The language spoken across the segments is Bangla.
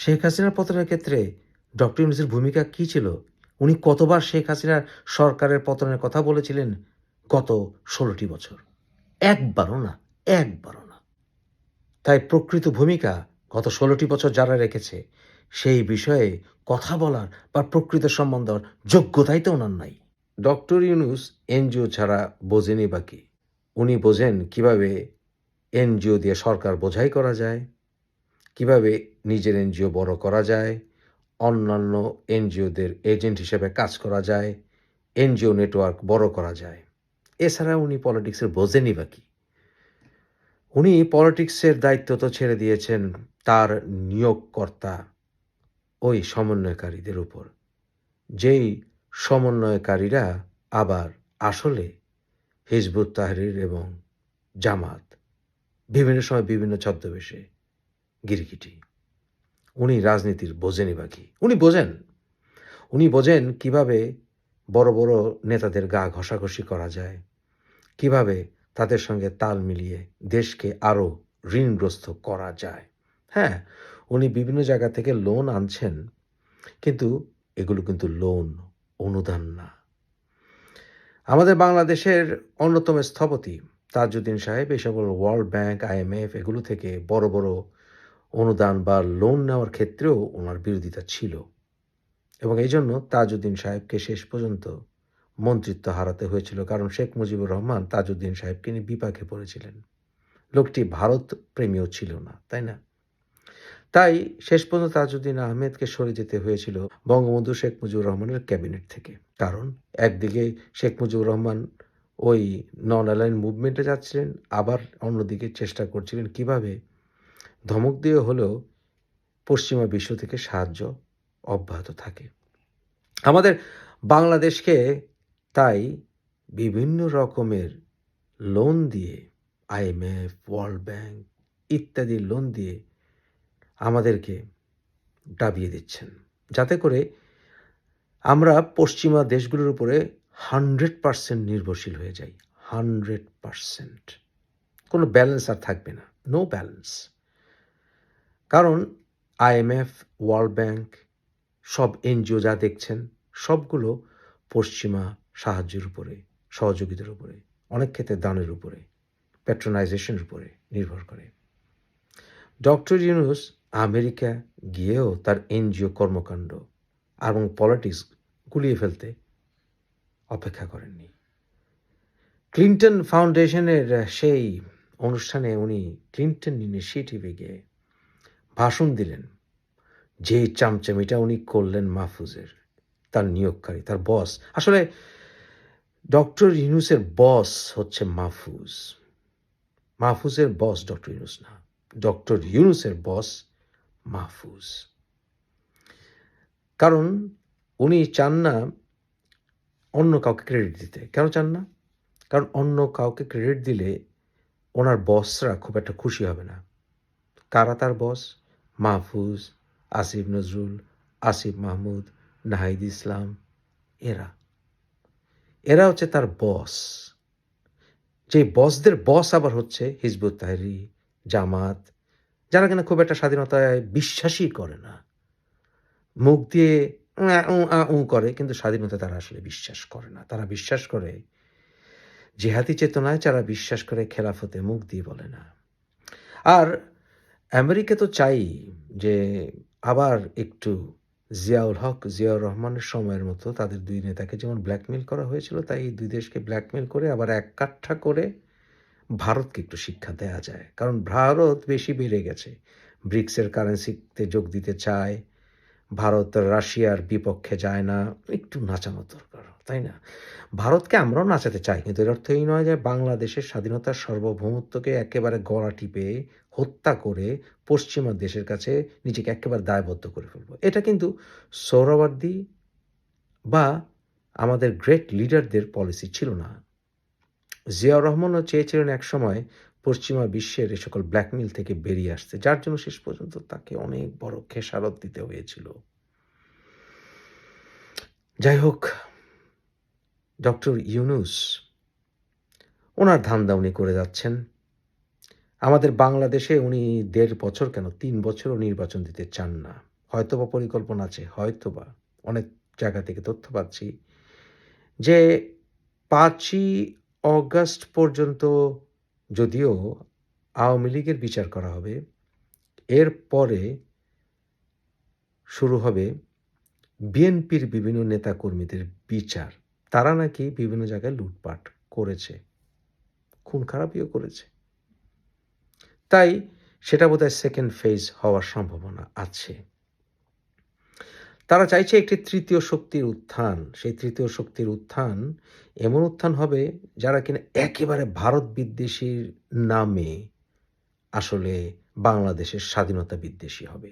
শেখ হাসিনার পতনের ক্ষেত্রে ডক্টর ইউনুসের ভূমিকা কী ছিল? উনি কতবার শেখ হাসিনার সরকারের পতনের কথা বলেছিলেন গত ষোলোটি বছর? একবারও না একবারও না। তাই প্রকৃত ভূমিকা গত ষোলোটি বছর যারা রেখেছে, সেই বিষয়ে কথা বলার বা প্রকৃত সম্বন্ধ হওয়ার যোগ্যতাই তো ওনার নাই। ডক্টর ইউনুস এনজিও ছাড়া বোঝেনি বাকি উনি বোঝেন কীভাবে এনজিও দিয়ে সরকার বোঝাই করা যায়? কীভাবে নিজের এনজিও বড় করা যায়, অন্যান্য এনজিওদের এজেন্ট হিসেবে কাজ করা যায়, এনজিও নেটওয়ার্ক বড় করা যায়। এছাড়া উনি পলিটিক্সের বোঝেনি বাকি উনি পলিটিক্সের দায়িত্ব তো ছেড়ে দিয়েছেন তার নিয়োগকর্তা ওই সমন্বয়কারীদের উপর। যেই সমন্বয়কারীরা আবার আসলে হিজবুত তাহরির এবং জামাত বিভিন্ন সময় বিভিন্ন ছদ্মবেশে গিরিগিটি। উনি রাজনীতির বোঝেনি বাকি উনি বোঝেন। উনি বোঝেন কীভাবে বড় বড় নেতাদের গা ঘষাঘষি করা যায়, কীভাবে তাদের সঙ্গে তাল মিলিয়ে দেশকে আরও ঋণগ্রস্ত করা যায়। হ্যাঁ উনি বিভিন্ন জায়গা থেকে লোন আনছেন, কিন্তু এগুলো কিন্তু লোন, অনুদান না। আমাদের বাংলাদেশের অন্যতম স্থপতি তাজউদ্দিন সাহেব এই সকল ওয়ার্ল্ড ব্যাংক আইএমএফ এগুলো থেকে বড় বড় অনুদান বা লোন নেওয়ার ক্ষেত্রেও ওনার বিরোধিতা ছিল। এবং এই জন্য তাজউদ্দিন সাহেবকে শেষ পর্যন্ত মন্ত্রিত্ব হারাতে হয়েছিল, কারণ শেখ মুজিবুর রহমান তাজউদ্দিন সাহেবকে নিয়ে বিপাকে পড়েছিলেন। লোকটি ভারত প্রেমীও ছিল না, তাই না? তাই শেষ পর্যন্ত তাজউদ্দিন আহমেদকে সরে যেতে হয়েছিল বঙ্গবন্ধু শেখ মুজিবুর রহমানের ক্যাবিনেট থেকে। কারণ একদিকে শেখ মুজিবুর রহমান ওই নন অ্যালাইন মুভমেন্টে যাচ্ছিলেন, আবার অন্যদিকে চেষ্টা করছিলেন কীভাবে ধমক দিয়ে হলেও পশ্চিমা বিশ্ব থেকে সাহায্য অব্যাহত থাকে। আমাদের বাংলাদেশকে তাই বিভিন্ন রকমের লোন দিয়ে আইএমএফ ওয়ার্ল্ড ব্যাংক ইত্যাদি লোন দিয়ে আমাদেরকে ডাবিয়ে দিচ্ছেন। যাতে করে আমরা পশ্চিমা দেশগুলোর উপরে হান্ড্রেড পারসেন্ট নির্ভরশীল হয়ে যাই। হান্ড্রেড পারসেন্ট কোনো ব্যালেন্স আর থাকবে না। নো ব্যালেন্স কারণ আইএমএফ ওয়ার্ল্ড ব্যাংক, সব এনজিও যা দেখছেন, সবগুলো পশ্চিমা সাহায্যের উপরে সহযোগিতার উপরে, অনেক ক্ষেত্রে দানের উপরে প্যাট্রোনাইজেশনের উপরে নির্ভর করে। ডক্টর ইউনুস আমেরিকা গিয়েও তার এনজিও কর্মকাণ্ড এবং পলিটিক্স গুলিয়ে ফেলতে অপেক্ষা করেননি। ক্লিন্টন ফাউন্ডেশনের সেই অনুষ্ঠানে উনি ক্লিন্টন ইনিশিয়েটিভে গিয়ে ভাষণ দিলেন। যে চামচামিটা উনি করলেন মাহফুজের, তার নিয়োগকারী, তার বস। আসলে ডক্টর ইউনুসের বস হচ্ছে মাহফুজ। মাহফুজের বস ডক্টর ইউনুস না, ডক্টর ইউনুসের বস মাহফুজ। কারণ উনি চান না অন্য কাউকে ক্রেডিট দিতে। কেন চান না? কারণ অন্য কাউকে ক্রেডিট দিলে ওনার বসরা খুব একটা খুশি হবে না। কারা তার বস? মাহফুজ, আসিফ নজরুল, আসিফ মাহমুদ, নাহিদ ইসলাম, এরা। এরা হচ্ছে তার বস। যে বসদের বস আবার হচ্ছে হিজবুত তাহরি, জামাত, যারা কিনা খুব একটা স্বাধীনতায় বিশ্বাসই করে না। মুখ দিয়ে উঁ করে, কিন্তু স্বাধীনতা তারা আসলে বিশ্বাস করে না। তারা বিশ্বাস করে জেহাদি চেতনায়, যারা বিশ্বাস করে খেলাফতে মুখ দিয়ে বলে না। আর আমেরিকা তো চাই যে আবার একটু জিয়াউল হক, জিয়াউর রহমানের সময়ের মতো তাদের দুই নেতাকে যেমন ব্ল্যাকমেল করা হয়েছিল, তাই দুই দেশকে ব্ল্যাকমেল করে আবার এক কাঠা করে ভারতকে একটু শিক্ষা দেওয়া যায়। কারণ ভারত বেশি বেড়ে গেছে। ব্রিক্সের কারেন্সিতে যোগ দিতে চায় ভারত রাশিয়ার বিপক্ষে যায় না, একটু নাচানো দরকার, তাই না? ভারতকে আমরাও নাচাতে চাই, কিন্তু এর অর্থ এই নয় যে বাংলাদেশের স্বাধীনতার সার্বভৌমত্বকে একেবারে গলা টিপে হত্যা করে পশ্চিমা দেশের কাছে নিজেকে একেবারে দায়বদ্ধ করে ফেলব। এটা কিন্তু সৌরবার্দী বা আমাদের গ্রেট লিডারদের পলিসি ছিল না। জিয়াউর রহমানও চেয়েছিলেন একসময় পশ্চিমা বিশ্বের এ সকল ব্ল্যাকমেল থেকে বেরিয়ে আসছে, যার জন্য শেষ পর্যন্ত তাকে অনেক বড় খেসারত দিতে হয়েছিল। যাই হোক, ডক্টর ইউনুস ওনার ধান্দা উনি করে যাচ্ছেন। আমাদের বাংলাদেশে উনি দেড় বছর কেন, তিন বছরও নির্বাচন দিতে চান না। হয়তোবা পরিকল্পনা আছে, হয়তোবা। অনেক জায়গা থেকে তথ্য পাচ্ছি যে পাঁচই অগাস্ট পর্যন্ত যদিও আওয়ামী লীগের বিচার করা হবে এরপরে শুরু হবে বিএনপির বিভিন্ন নেতাকর্মীদের বিচার। তারা নাকি বিভিন্ন জায়গায় লুটপাট করেছে, খুন খারাপিও করেছে। তাই সেটা বোধহয় সেকেন্ড ফেজ হওয়ার সম্ভাবনা আছে। তারা চাইছে একটি তৃতীয় শক্তির উত্থান। সেই তৃতীয় শক্তির উত্থান এমন উত্থান হবে যারা কিনা একেবারে ভারত বিদ্বেষীর নামে আসলে বাংলাদেশের স্বাধীনতা বিদ্বেষী হবে।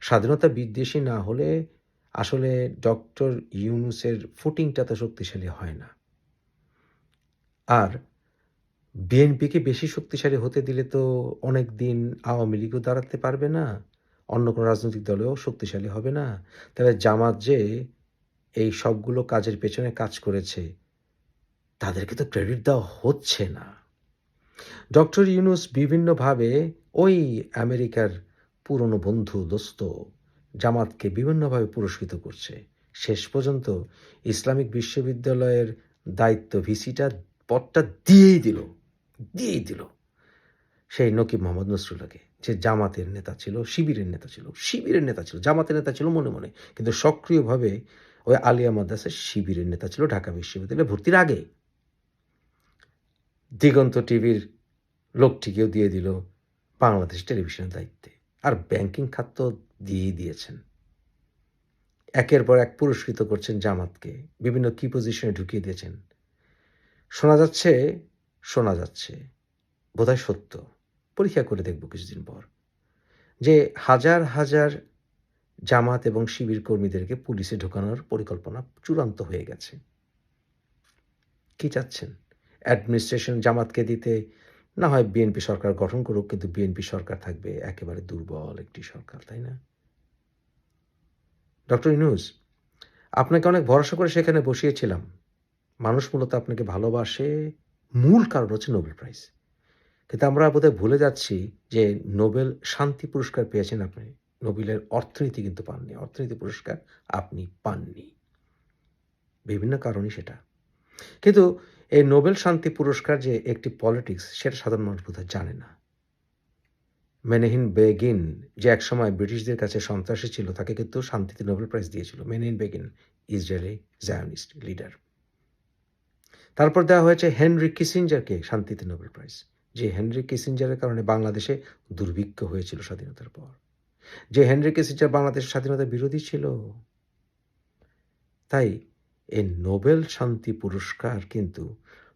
স্বাধীনতা বিদ্বেষী না হলে আসলে ডক্টর ইউনুসের ফুটিংটা তো শক্তিশালী হয় না। আর বিএনপিকে বেশি শক্তিশালী হতে দিলে তো অনেক দিন আওয়ামী লীগও দাঁড়াতে পারবে না। অন্য কোনো রাজনৈতিক দলেও শক্তিশালী হবে না। তাহলে জামাত যে এই সবগুলো কাজের পেছনে কাজ করেছে, তাদেরকে তো ক্রেডিট দেওয়া হচ্ছে না। ডক্টর ইউনুস বিভিন্নভাবে ওই আমেরিকার পুরনো বন্ধু, দোস্ত, জামাতকে বিভিন্নভাবে পুরস্কৃত করছে। শেষ পর্যন্ত ইসলামিক বিশ্ববিদ্যালয়ের দায়িত্ব ভিসিটা পদটা দিয়েই দিল দিয়েই দিল সেই নকিব মোহাম্মদ নসরুল্লাহকে। যে জামাতের নেতা ছিল, শিবিরের নেতা ছিল, শিবিরের নেতা ছিল, জামাতের নেতা ছিল মনে মনে। কিন্তু সক্রিয়ভাবে ওই আলিয়া মাদ্রাসার শিবিরের নেতা ছিল ঢাকা বিশ্ববিদ্যালয়ে ভর্তির আগে। দিগন্ত টিভির লোকটিকেও দিয়ে দিল বাংলাদেশ টেলিভিশনের দায়িত্বে। আর ব্যাংকিং খাত তো দিয়েই দিয়েছেন। একের পর এক পুরস্কৃত করছেন জামাতকে। বিভিন্ন কি পজিশনে ঢুকিয়ে দিয়েছেন। শোনা যাচ্ছে শোনা যাচ্ছে। বোধহয় সত্য। পরীক্ষা করে দেখব কিছুদিন পর। যে হাজার হাজার জামাত এবং শিবির কর্মীদেরকে পুলিশে ঢোকানোর পরিকল্পনা চূড়ান্ত হয়ে গেছে। কি চাচ্ছেন? অ্যাডমিনিস্ট্রেশন জামাতকে দিতে, না হয় বিএনপি সরকার গঠন করুক, কিন্তু বিএনপি সরকার থাকবে একেবারে দুর্বল একটি সরকার, তাই না? ডক্টর ইনুজ আপনাকে অনেক ভরসা করে সেখানে বসিয়েছিলাম। মানুষ মূলত আপনাকে ভালোবাসে, মূল কারণ হচ্ছে নোবেল প্রাইজ। কিন্তু আমরা বোধহয় ভুলে যাচ্ছি যে নোবেল শান্তি পুরস্কার পেয়েছেন আপনি। নোবেলের অর্থনীতি কিন্তু পাননি, অর্থনীতি পুরস্কার আপনি পাননি। বিভিন্ন কারণই সেটা। কিন্তু এই নোবেল শান্তি পুরস্কার যে একটি পলিটিক্স সেটা সাধারণ মানুষ বোধহয় জানে না। মেনেহিন বেগিন যে একসময় ব্রিটিশদের কাছে সন্ত্রাসী ছিল, তাকে কিন্তু শান্তিতে নোবেল প্রাইজ দিয়েছিল। মেনেহিন বেগিন, ইসরায়েলি জায়নিস্ট লিডার। তারপর দেওয়া হয়েছে হেনরি কিসিঞ্জারকে শান্তিতে নোবেল প্রাইজ। যে হেনরি কিসিঞ্জারের কারণে বাংলাদেশে দুর্ভিক্ষ হয়েছিল স্বাধীনতার পর। যে হেনরি কিসিঞ্জার বাংলাদেশের স্বাধীনতার বিরোধী ছিল। তাই এই নোবেল শান্তি পুরস্কার কিন্তু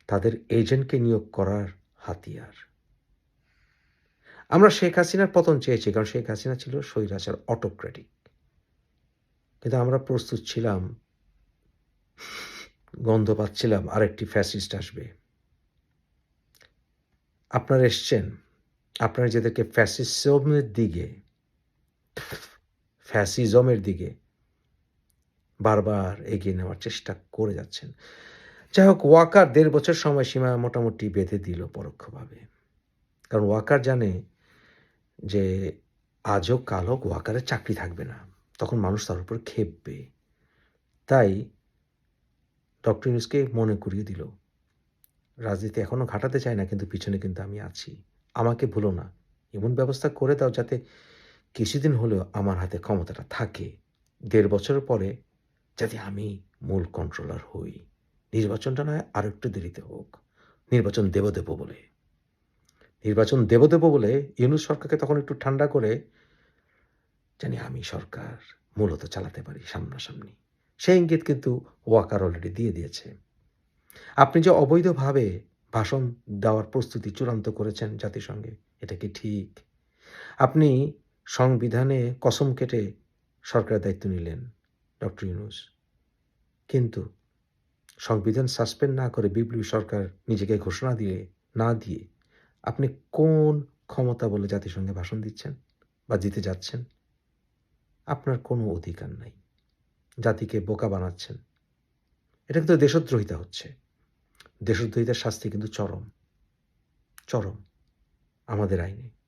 তাদের এজেন্টকে নিয়োগ করার হাতিয়ার। আমরা শেখ হাসিনার পতন চেয়েছি, কারণ শেখ হাসিনা ছিল স্বৈরাচার অটোক্রেটিক কিন্তু আমরা প্রস্তুত ছিলাম, গন্ধ পাচ্ছিলাম, আরেকটি ফ্যাসিস্ট আসবে। আপনারা এসছেন, আপনারা যাদেরকে ফ্যাসিজমের দিকে ফ্যাসিজমের দিকে বারবার এগিয়ে নেওয়ার চেষ্টা করে যাচ্ছেন। যাই হোক, ওয়াকার দেড় বছর সময়সীমা মোটামুটি বেঁধে দিল পরোক্ষভাবে। কারণ ওয়াকার জানে যে আজও কাল হোক ওয়াকারের চাকরি থাকবে না, তখন মানুষ তার উপর খেপবে। তাই ডক্টর ইউনুসকে মনে করিয়ে দিল রাজনীতি এখনও ঘাটাতে চায় না, কিন্তু পিছনে কিন্তু আমি আছি। আমাকে ভুলো না। এমন ব্যবস্থা করে দাও যাতে কিছুদিন হলেও আমার হাতে ক্ষমতাটা থাকে। দেড় বছর পরে যাতে আমি মূল কন্ট্রোলার হই, নির্বাচনটা নয়, আর একটু দেরিতে হোক। নির্বাচন দেব দেব বলে। নির্বাচন দেব দেব বলে ইউনুস সরকারকে তখন একটু ঠান্ডা করে জানি আমি সরকার মূলত চালাতে পারি সামনাসামনি। সেই ইঙ্গিত কিন্তু ওয়াকার অলরেডি দিয়ে দিয়েছে। আপনি যে অবৈধভাবে ভাষণ দেওয়ার প্রস্তুতি চূড়ান্ত করেছেন জাতিসংঘে, এটা কি ঠিক? আপনি সংবিধানে কসম কেটে সরকারের দায়িত্ব নিলেন, ডক্টর ইউনুস। কিন্তু সংবিধান সাসপেন্ড না করে বিপ্লবী সরকার নিজেকে ঘোষণা দিয়ে, না দিয়ে আপনি কোন ক্ষমতা বলে জাতিসংঘে ভাষণ দিচ্ছেন বা দিতে যাচ্ছেন? আপনার কোনো অধিকার নাই। জাতিকে বোকা বানাচ্ছেন। এটা কিন্তু দেশদ্রোহিতা হচ্ছে। দেশদ্রোহিতার শাস্তি কিন্তু চরম। চরম। আমাদের আইনে।